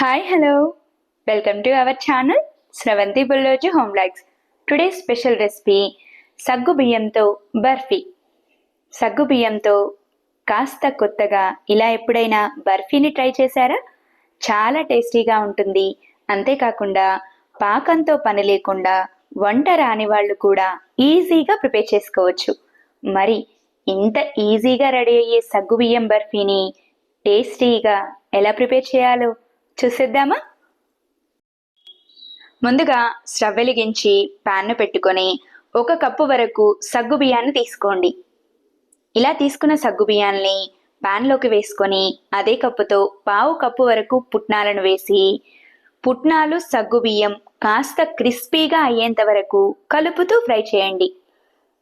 Hi hello welcome to our channel Sravanthi Bulloju home likes today special recipe సగ్గు బియ్యంతో బర్ఫీ సగ్గు బియ్యంతో కాస్త కొత్తగా ఇలా ఎప్పుడైనా బర్ఫీని ట్రై చేశారా? చాలా టేస్టీగా ఉంటుంది. అంతేకాకుండా పాకంతో పని లేకుండా వంట రాని వాళ్ళు కూడా ఈజీగా ప్రిపేర్ చేసుకోవచ్చు. మరి ఇంత ఈజీగా రెడీ అయ్యే సగ్గు బియ్యం బర్ఫీని టేస్టీగా ఎలా ప్రిపేర్ చేయాలో? చూసేద్దామా? ముందుగా స్టవ్ వెలిగించి ప్యాన్ను పెట్టుకొని ఒక కప్పు వరకు సగ్గు బియ్యాన్ని తీసుకోండి. ఇలా తీసుకున్న సగ్గు బియ్యాన్ని ప్యాన్లోకి వేసుకొని అదే కప్పుతో పావు కప్పు వరకు పుట్నాలను వేసి పుట్నాలు సగ్గు బియ్యం కాస్త క్రిస్పీగా అయ్యేంత వరకు కలుపుతూ ఫ్రై చేయండి.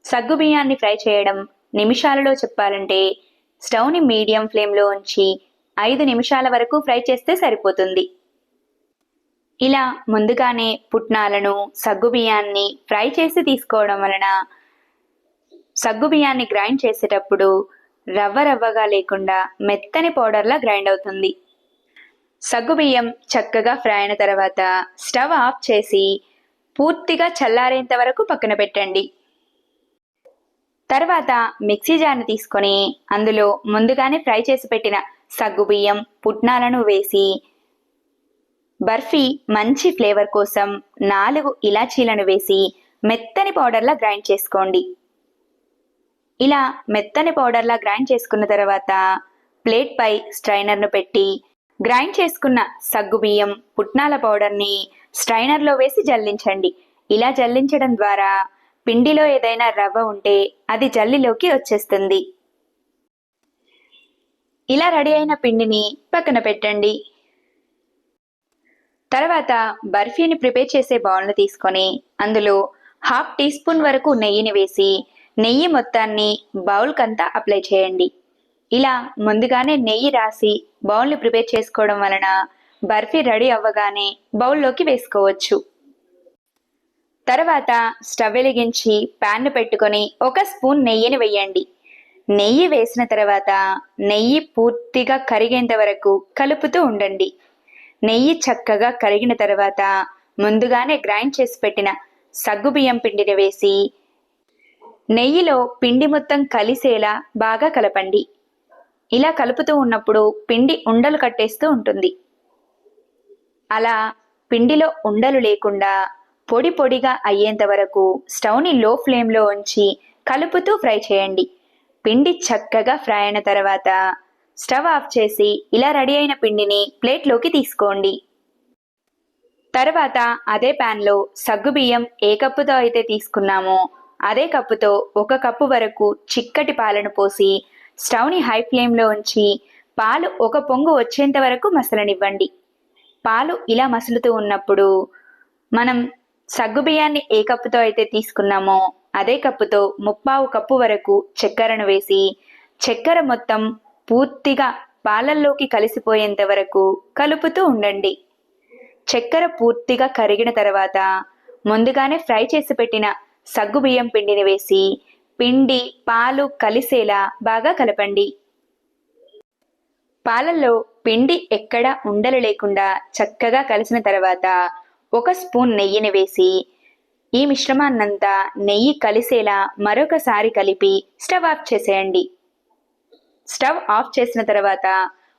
సగ్గు బియ్యాన్ని ఫ్రై చేయడం నిమిషాలలో చెప్పాలంటే స్టవ్ని మీడియం ఫ్లేమ్లో ఉంచి ఐదు నిమిషాల వరకు ఫ్రై చేస్తే సరిపోతుంది. ఇలా ముందుగానే పుట్నాలను సగ్గుబియ్యాన్ని ఫ్రై చేసి తీసుకోవడం వలన సగ్గుబియ్యాన్ని గ్రైండ్ చేసేటప్పుడు రవ్వ రవ్వగా లేకుండా మెత్తని పౌడర్లా గ్రైండ్ అవుతుంది. సగ్గుబియ్యం చక్కగా ఫ్రై అయిన తర్వాత స్టవ్ ఆఫ్ చేసి పూర్తిగా చల్లారేంత వరకు పక్కన పెట్టండి. తర్వాత మిక్సీ జార్ని తీసుకొని అందులో ముందుగానే ఫ్రై చేసి పెట్టిన సగ్గు బియ్యం పుట్నాలను వేసి బర్ఫీ మంచి ఫ్లేవర్ కోసం నాలుగు ఇలాచీలను వేసి మెత్తని పౌడర్లా గ్రైండ్ చేసుకోండి. ఇలా మెత్తని పౌడర్లా గ్రైండ్ చేసుకున్న తర్వాత ప్లేట్ పై స్ట్రైనర్ను పెట్టి గ్రైండ్ చేసుకున్న సగ్గు బియ్యం పుట్నాల పౌడర్ని స్ట్రైనర్లో వేసి జల్లించండి. ఇలా జల్లించడం ద్వారా పిండిలో ఏదైనా రవ్వ ఉంటే అది జల్లిలోకి వచ్చేస్తుంది. ఇలా రెడీ అయిన పిండిని పక్కన పెట్టండి. తర్వాత బర్ఫీని ప్రిపేర్ చేసే బౌల్ను తీసుకొని అందులో హాఫ్ టీ స్పూన్ వరకు నెయ్యిని వేసి నెయ్యి మొత్తాన్ని బౌల్కంతా అప్లై చేయండి. ఇలా ముందుగానే నెయ్యి రాసి బౌల్ని ప్రిపేర్ చేసుకోవడం వలన బర్ఫీ రెడీ అవ్వగానే బౌల్లోకి వేసుకోవచ్చు. తర్వాత స్టవ్ వెలిగించి ప్యాన్ను పెట్టుకొని ఒక స్పూన్ నెయ్యిని వేయండి. నెయ్యి వేసిన తర్వాత నెయ్యి పూర్తిగా కరిగేంత వరకు కలుపుతూ ఉండండి. నెయ్యి చక్కగా కరిగిన తర్వాత ముందుగానే గ్రైండ్ చేసి పెట్టిన సగ్గుబియ్యం పిండిని వేసి నెయ్యిలో పిండి మొత్తం కలిసేలా బాగా కలపండి. ఇలా కలుపుతూ ఉన్నప్పుడు పిండి ఉండలు కట్టేస్తూ ఉంటుంది. అలా పిండిలో ఉండలు లేకుండా పొడి పొడిగా అయ్యేంత వరకు స్టవ్ని లో ఫ్లేమ్లో ఉంచి కలుపుతూ ఫ్రై చేయండి. పిండి చక్కగా ఫ్రై అయిన తర్వాత స్టవ్ ఆఫ్ చేసి ఇలా రెడీ అయిన పిండిని ప్లేట్లోకి తీసుకోండి. తర్వాత అదే ప్యాన్లో సగ్గుబియ్యం ఏ కప్పుతో అయితే తీసుకున్నామో అదే కప్పుతో ఒక కప్పు వరకు చిక్కటి పాలను పోసి స్టవ్ని హై ఫ్లేమ్లో ఉంచి పాలు ఒక పొంగు వచ్చేంత వరకు మసలనివ్వండి. పాలు ఇలా మసులుతూ ఉన్నప్పుడు మనం సగ్గుబియ్యాన్ని ఏ కప్పుతో అయితే తీసుకున్నామో అదే కప్పుతో ముప్పావు కప్పు వరకు చక్కెరను వేసి చక్కెర మొత్తం పూర్తిగా పాలల్లోకి కలిసిపోయేంత వరకు కలుపుతూ ఉండండి. చక్కెర పూర్తిగా కరిగిన తర్వాత ముందుగానే ఫ్రై చేసి పెట్టిన సగ్గుబియ్యం పిండిని వేసి పిండి పాలు కలిసేలా బాగా కలపండి. పాలల్లో పిండి ఎక్కడా ఉండలు లేకుండా చక్కగా కలిసిన తర్వాత ఒక స్పూన్ నెయ్యిని వేసి ఈ మిశ్రమాన్నంతా నెయ్యి కలిసేలా మరొకసారి కలిపి స్టవ్ ఆఫ్ చేసేయండి. స్టవ్ ఆఫ్ చేసిన తర్వాత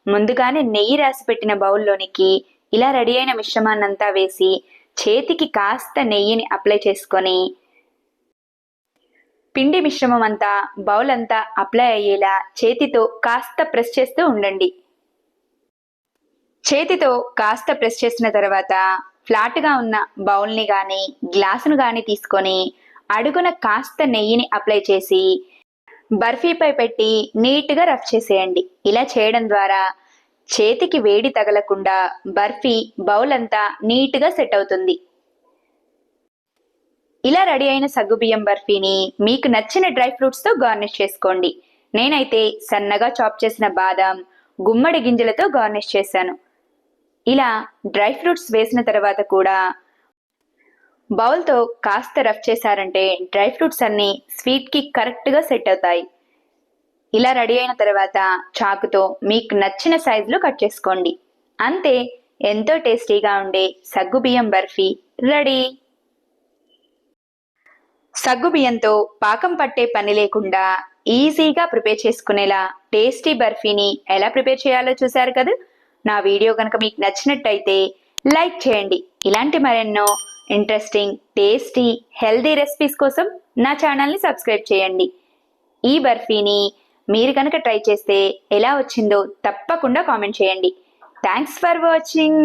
ముందుగానే నెయ్యి రాసి పెట్టిన బౌల్లోనికి ఇలా రెడీ అయిన మిశ్రమాన్నంతా వేసి చేతికి కాస్త నెయ్యిని అప్లై చేసుకొని పిండి మిశ్రమం అంతా బౌల్ అంతా అప్లై అయ్యేలా చేతితో కాస్త ప్రెస్ చేస్తూ ఉండండి. చేతితో కాస్త ప్రెస్ చేసిన తర్వాత ఫ్లాట్గా ఉన్న బౌల్ని కానీ గ్లాసును కానీ తీసుకొని అడుగున కాస్త నెయ్యిని అప్లై చేసి బర్ఫీపై పెట్టి నీట్గా రఫ్ చేసేయండి. ఇలా చేయడం ద్వారా చేతికి వేడి తగలకుండా బర్ఫీ బౌల్ అంతా నీట్గా సెట్ అవుతుంది. ఇలా రెడీ అయిన సగ్గుబియ్యం బర్ఫీని మీకు నచ్చిన డ్రై ఫ్రూట్స్తో గార్నిష్ చేసుకోండి. నేనైతే సన్నగా చాప్ చేసిన బాదం గుమ్మడి గింజలతో గార్నిష్ చేశాను. ఇలా డ్రై ఫ్రూట్స్ వేసిన తర్వాత కూడా బౌల్తో కాస్త రఫ్ చేశారంటే డ్రై ఫ్రూట్స్ అన్నీ స్వీట్కి కరెక్ట్గా సెట్ అవుతాయి. ఇలా రెడీ అయిన తర్వాత చాకుతో మీకు నచ్చిన సైజులో కట్ చేసుకోండి. అంతే ఎంతో టేస్టీగా ఉండే సగ్గుబియ్యం బర్ఫీ రెడీ. సగ్గుబియ్యంతో పాకం పట్టే పని లేకుండా ఈజీగా ప్రిపేర్ చేసుకునేలా టేస్టీ బర్ఫీని ఎలా ప్రిపేర్ చేయాలో చూశారు కదా? నా వీడియో కనుక మీకు నచ్చినట్టయితే లైక్ చేయండి. ఇలాంటి మరెన్నో ఇంట్రెస్టింగ్ టేస్టీ హెల్దీ రెసిపీస్ కోసం నా ఛానల్ని సబ్స్క్రైబ్ చేయండి. ఈ బర్ఫీని మీరు కనుక ట్రై చేస్తే ఎలా వచ్చిందో తప్పకుండా కామెంట్ చేయండి. Thanks for watching